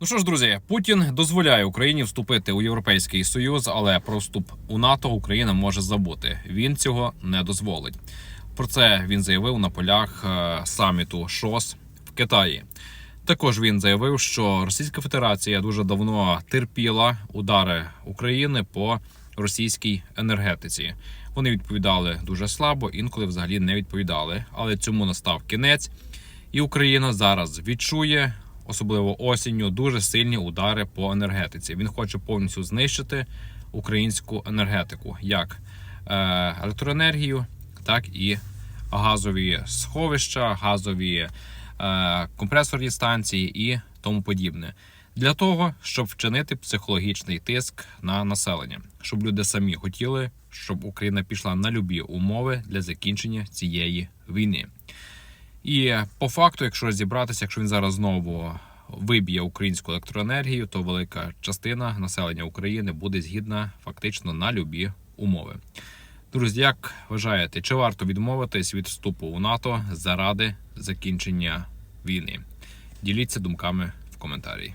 Ну що ж, друзі, Путін дозволяє Україні вступити у Європейський Союз, але про вступ у НАТО Україна може забути. Він цього не дозволить. Про це він заявив на полях е, саміту ШОС в Китаї. Також він заявив, що Російська Федерація дуже давно терпіла удари України по російській енергетиці. Вони відповідали дуже слабо, інколи взагалі не відповідали. Але цьому настав кінець, і Україна зараз відчує, особливо осінню, дуже сильні удари по енергетиці. Він хоче повністю знищити українську енергетику, як е, електроенергію, так і газові сховища, газові е, компресорні станції і тому подібне. Для того, щоб вчинити психологічний тиск на населення, щоб люди самі хотіли, щоб Україна пішла на любі умови для закінчення цієї війни. І по факту, якщо розібратися, якщо він зараз знову виб'є українську електроенергію, то велика частина населення України буде згідна фактично на любі умови. Друзі, як вважаєте, чи варто відмовитись від вступу у НАТО заради закінчення війни? Діліться думками в коментарі.